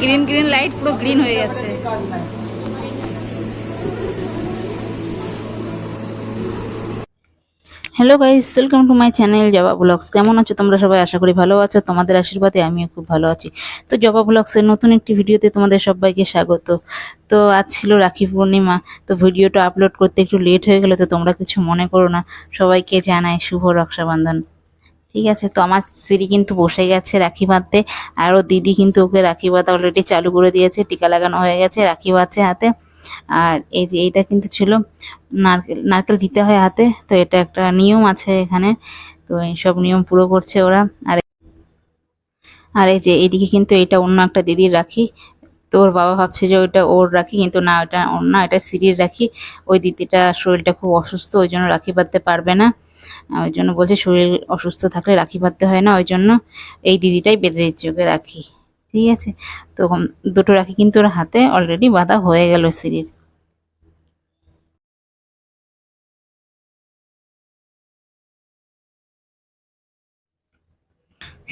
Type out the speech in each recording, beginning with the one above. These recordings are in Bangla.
গ্রিন গ্রিন লাইট পুরো গ্রিন হয়ে গেছে। Hello guys welcome to my channel Joba vlogs কেমন আছো তোমরা সবাই? আশা করি ভালো আছো। তোমাদের আশীর্বাদে আমিও খুব ভালো আছি। তো জবা ব্লগসের নতুন একটি ভিডিওতে তোমাদের সবাইকে স্বাগত। তো আজ ছিল রাখি পূর্ণিমা, তো ভিডিওটা আপলোড করতে একটু লেট হয়ে গেল তো তোমরা কিছু মনে করো না। সবাইকে জানাই শুভ রক্ষাবন্ধন। ঠিক আছে, তো আমার সিঁড়ি কিন্তু বসে গেছে রাখি বাঁধতে। আরও দিদি কিন্তু ওকে রাখি বাঁধা অলরেডি চালু করে দিয়েছে, টিকা লাগানো হয়ে গেছে রাখি বাঁধছে হাতে। আর এই যে এইটা কিন্তু ছিল নারকেল নারকেল দিতে হয় হাতে, তো এটা একটা নিয়ম আছে এখানে। তো এইসব নিয়ম পুরো করছে ওরা। আর আর এই যে এইদিকে কিন্তু এটা অন্য একটা দিদির রাখি। তো ওর বাবা ভাবছে যে ওইটা ওর রাখি, কিন্তু না ওটা না এটা সিঁড়ির রাখি। ওই দিদিটা শরীরটা খুব অসুস্থ, ওই জন্য রাখি বাঁধতে পারবে না। ওই জন্য বলছে শরীর অসুস্থ থাকলে রাখি বাঁধতে হয় না, ওই জন্য এই দিদিটাই বেঁধে দিচ্ছে ওকে রাখি। ঠিক আছে? তো দুটো রাখি কিন্তু ওর হাতে অলরেডি বাঁধা হয়ে গেল সিঁড়ির।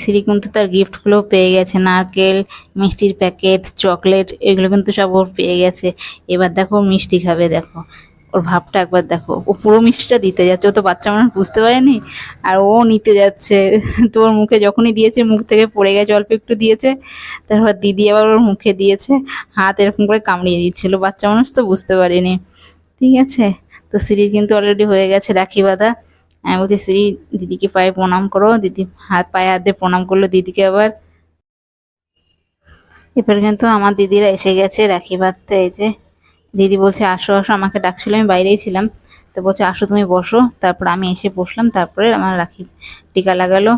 সিঁড়ি কিন্তু তার গিফটগুলো পেয়ে গেছে, নারকেল, মিষ্টির প্যাকেট চকলেট এগুলো কিন্তু সব ওর পেয়ে গেছে। এবার দেখো মিষ্টি খাবে, দেখো। ওর ভাবটা একবার দেখো, ও পুরো মিষ্টিটা দিতে যাচ্ছে, ও তো বাচ্চা মানুষ বুঝতে পারেনি, আর ও নিতে যাচ্ছে। তো ওর মুখে যখনই দিয়েছে, মুখ থেকে পড়ে গেছে, অল্প একটু দিয়েছে, তারপর দিদি আবার ওর মুখে দিয়েছে, হাত এরকম করে কামড়িয়ে দিচ্ছিল, বাচ্চা মানুষ তো বুঝতে পারেনি। ঠিক আছে? তো সিঁড়ির কিন্তু অলরেডি হয়ে গেছে, রাখি বাঁধা। আমি বলছি শ্রী দিদিকে পায়ে প্রণাম করো। দিদি হাত, পায়ে হাত দিয়ে প্রণাম করল দিদিকে আবার। এরপর কিন্তু আমার দিদিরা এসে গেছে রাখি বাঁধতে, এই যে দিদি বলছে, আসো আসো, আমাকে ডাকছিল, আমি বাইরেই ছিলাম। তো বলছে, আসো, তুমি বসো। তারপর আমি এসে বসলাম, তারপরে আমার রাখি টিকা লাগালো।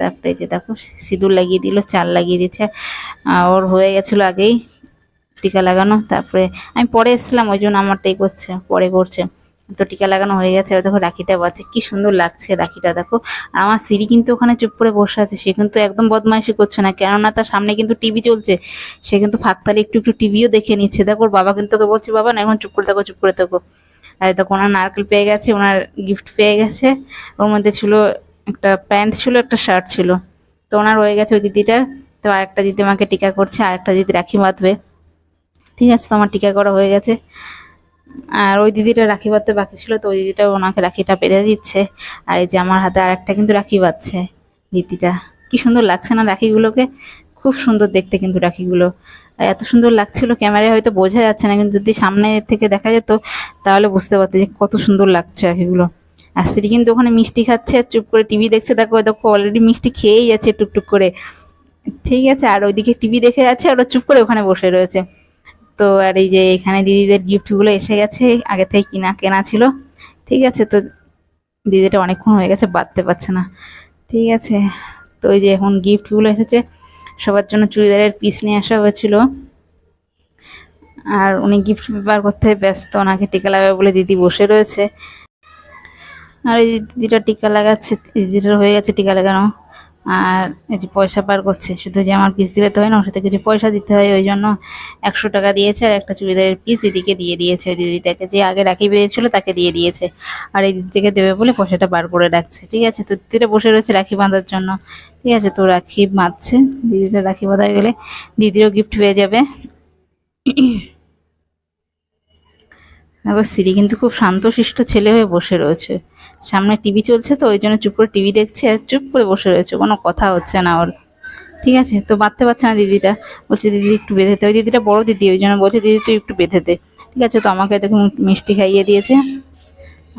তারপরে যে দেখো, সিঁদুর লাগিয়ে দিল, চাল লাগিয়ে দিচ্ছে ওর হয়ে গেছিল আগেই টিকা লাগানো। তারপরে আমি পরে এসেছিলাম, ওই জন্য আমারটাই করছে, পরে করছে। তো টিকা লাগানো হয়ে গেছে। দেখো রাখিটা বাজছে কি সুন্দর লাগছে রাখিটা, দেখো। আমার সিঁড়ি কিন্তু ওখানে চুপ করে বসে আছে, সে কিন্তু একদম বদমাইশি করছে না। কেননা তার সামনে কিন্তু টিভি চলছে, সে কিন্তু ফাঁকতালে একটু একটু টিভিও দেখে নিচ্ছে। দেখো বাবা কিন্তু ওকে বলছে, বাবা, না, এখন চুপ করে থাকো, চুপ করে থাকো। আর দেখো, ওনার নারকেল পেয়ে গেছে, ওনার গিফট পেয়ে গেছে। ওর মধ্যে ছিল একটা প্যান্ট ছিল, একটা শার্ট ছিল। তো ওনার হয়ে গেছে ওই দিদিটার। তো আরেকটা দিদি আমাকে টিকা করছে, আরেকটা দিদি রাখি বাঁধবে। ঠিক আছে তো আমার টিকা করা হয়ে গেছে। আর ওই দিদিটা রাখি বাঁধতে বাকি ছিল, তো ওই দিদিটা ওনাকে রাখিটা পেরে দিচ্ছে। আর এই যে আমার হাতে আরেকটা কিন্তু রাখি বাঁধছে দিদিটা। কি সুন্দর লাগছে না রাখিগুলোকে? খুব সুন্দর দেখতে কিন্তু রাখিগুলো। আর এত সুন্দর লাগছিল, ক্যামেরায় হয়তো বোঝা যাচ্ছে না, কিন্তু যদি সামনে থেকে দেখা যেত, তাহলে বুঝতে পারতে যে কত সুন্দর লাগছে রাখিগুলো। আর স্ত্রী কিন্তু ওখানে মিষ্টি খাচ্ছে আর চুপ করে টিভি দেখছে, দেখো দেখো অলরেডি মিষ্টি খেয়েই যাচ্ছে টুকটুক করে। ঠিক আছে, আর ওইদিকে টিভি দেখে যাচ্ছে, আর চুপ করে ওখানে বসে রয়েছে। তো আর এই যে এখানে দিদিদের গিফটগুলো এসে গেছে, আগে থেকে কিনা কেনা ছিল। ঠিক আছে, তো দিদিটা অনেকক্ষণ হয়ে গেছে, বাঁধতে পারছে না। ঠিক আছে, তো ওই যে এখন গিফটগুলো এসেছে, সবার জন্য চুড়িদারের পিস নিয়ে আসা হয়েছিল। আর উনি গিফট পেপার করতে ব্যস্ত, ওনাকে টিকা লাগাবে বলে দিদি বসে রয়েছে। আর এই দিদিটা টিকা লাগাচ্ছে, দিদিটার হয়ে গেছে টিকা লাগানো। আর এই যে পয়সা পার করছে, শুধু যে আমার পিস দিলে তো হয় না, ওর সাথে কিছু পয়সা দিতে হয়, ওই জন্য একশো টাকা দিয়েছে আর একটা চুড়িদারের পিস দিদিকে দিয়ে দিয়েছে। ওই দিদিটাকে যে আগে রাখি বেরিয়েছিল, তাকে দিয়ে দিয়েছে। আর এই দিদিকে দেবে বলে পয়সাটা বার করে রাখছে। ঠিক আছে, তো দিদিটা বসে রয়েছে রাখি বাঁধার জন্য। ঠিক আছে, তো রাখি বাঁধছে। দিদিটা রাখি বাঁধা গেলে দিদিরও গিফট পেয়ে যাবে। এবার সিরি কিন্তু খুব শান্তশিষ্ট ছেলে হয়ে বসে রয়েছে। সামনে টিভি চলছে তো, ওই জন্য চুপ করে টিভি দেখছে আর চুপ করে বসে রয়েছে, কোনো কথা হচ্ছে না ওর। ঠিক আছে? তো বাঁধতে পারছে না দিদিটা। বলছে, দিদি, একটু বেঁধে দে। ওই দিদিটা বড় দিদি, ওই জন্য বলছে, দিদি, তুই একটু বেঁধে দে। ঠিক আছে? তো আমাকে দেখুন, মিষ্টি খাইয়ে দিয়েছে।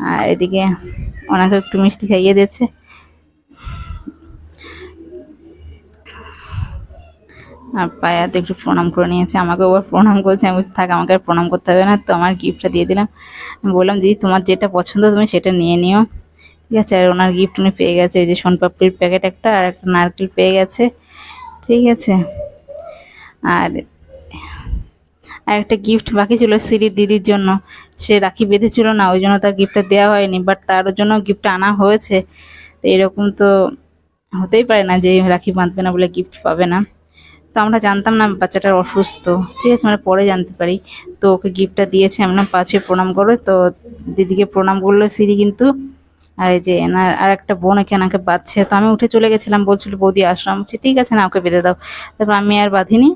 আর এদিকে ওনাকে একটু মিষ্টি খাইয়ে দিয়েছে। আর পায়ে হাতে একটু প্রণাম করে নিয়েছে, আমাকে ওবার প্রণাম করছে। আমি বলছি, থাক, আমাকে আর প্রণাম করতে হবে না তো আমার গিফটটা দিয়ে দিলাম। বললাম, দিদি, তোমার যেটা পছন্দ তুমি সেটা নিয়ে নিও। ঠিক আছে, আর ওনার গিফট উনি পেয়ে গেছে, এই যে সোনপাপড়ির প্যাকেট একটা আর একটা নারকেল পেয়ে গেছে। ঠিক আছে। আর আর একটা গিফট বাকি ছিল সিরির দিদির জন্য। সে রাখি বেঁধেছিল না, ওই জন্য তার গিফটটা দেওয়া হয়নি বাট তার জন্য গিফট আনা হয়েছে। তো এরকম তো হতেই পারে না যে রাখি বাঁধবে না বলে গিফট পাবে না। তো আমরা জানতাম না বাচ্চাটার অসুস্থ। ঠিক আছে মানে পরে জানতে পারি। তো ওকে গিফটটা দিয়েছে আমরা পাঁচে প্রণাম করো। তো দিদিকে প্রণাম করল সিরি কিন্তু। আর এই যে এনার আর একটা বোন এখানে আমাকে বাঁধছে। তো আমি উঠে চলে গেছিলাম, বলছিল, বৌদি আসলাম বলছি, ঠিক আছে, না, ওকে বেঁধে দাও। তারপর আমি আর বাঁধিনি।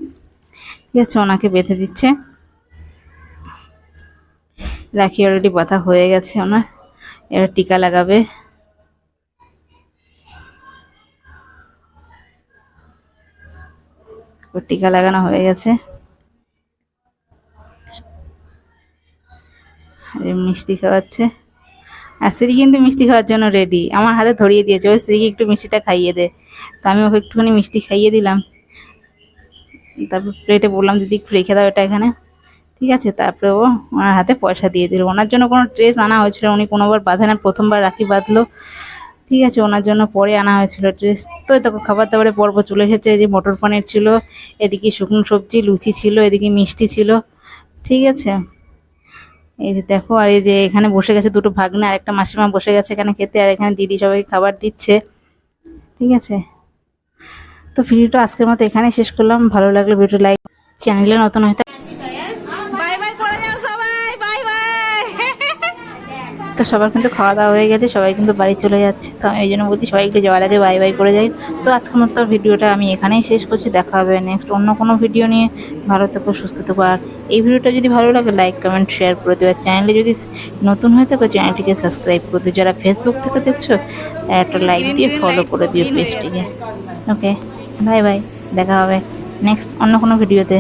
ঠিক আছে, ওনাকে বেঁধে দিচ্ছে। রাখি অলরেডি বাঁধা হয়ে গেছে ওনার। এবার টিকা লাগাবে। টিকা লাগানো হয়ে গেছে। মিষ্টি খাওয়াচ্ছে। আর স্ত্রী কিন্তু মিষ্টি খাওয়ার জন্য রেডি আমার হাতে ধরিয়ে দিয়েছে। ওই স্ত্রীকে একটু মিষ্টিটা খাইয়ে দে। তো আমি ওকে একটুখানি মিষ্টি খাইয়ে দিলাম। তারপর প্লেটে বললাম, দিদি রেখে দাও এটা এখানে। ঠিক আছে, তারপরে ও ওনার হাতে পয়সা দিয়ে দিল। ওনার জন্য কোনো ড্রেস আনা হয়েছিল। উনি কোনোবার বাঁধে না। প্রথমবার রাখি বাঁধলো। ঠিক আছে, ওনার জন্য পরে আনা হয়েছিল ড্রেস তো দেখো, খাবার দাবারে পর্ব চলে এসেছে, এই যে মটর পনির ছিল, এদিকে শুকনো সবজি, লুচি ছিল, এদিকে মিষ্টি ছিল, ঠিক আছে? এই যে দেখো, আর এই যে এখানে বসে গেছে দুটো ভাগ্নে, আর একটা মাসিমা বসে গেছে এখানে খেতে, আর এখানে দিদি সবাইকে খাবার দিচ্ছে, ঠিক আছে? তো ভিডিওটা আজকের মতো এখানে শেষ করলাম, ভালো লাগলে ভিডিও লাইক চ্যানেলে নতুন হয়তো বাই বাই করে যাও সবাই বাই বাই তো সবার কিন্তু খাওয়া দাওয়া হয়ে গেছে সবাই কিন্তু বাড়ি চলে যাচ্ছে। তো আমি এই জন্য বলছি সবাই একটু যাওয়ার আগে বাই বাই করে যাই। তো আজকের মতো ভিডিওটা আমি এখানেই শেষ করছি দেখা হবে নেক্সট অন্য কোনো ভিডিও নিয়ে। ভালো থেকো সুস্থ থেকো। আর এই ভিডিওটা যদি ভালো লাগে লাইক কমেন্ট শেয়ার করে দিও। আর চ্যানেলে যদি নতুন হয়ে থাকো চ্যানেলটিকে সাবস্ক্রাইব করে দিও। যারা ফেসবুক থেকে দেখছ একটা লাইক দিয়ে ফলো করে দিও পেজটিকে ওকে বাই বাই দেখা হবে নেক্সট অন্য কোনো ভিডিওতে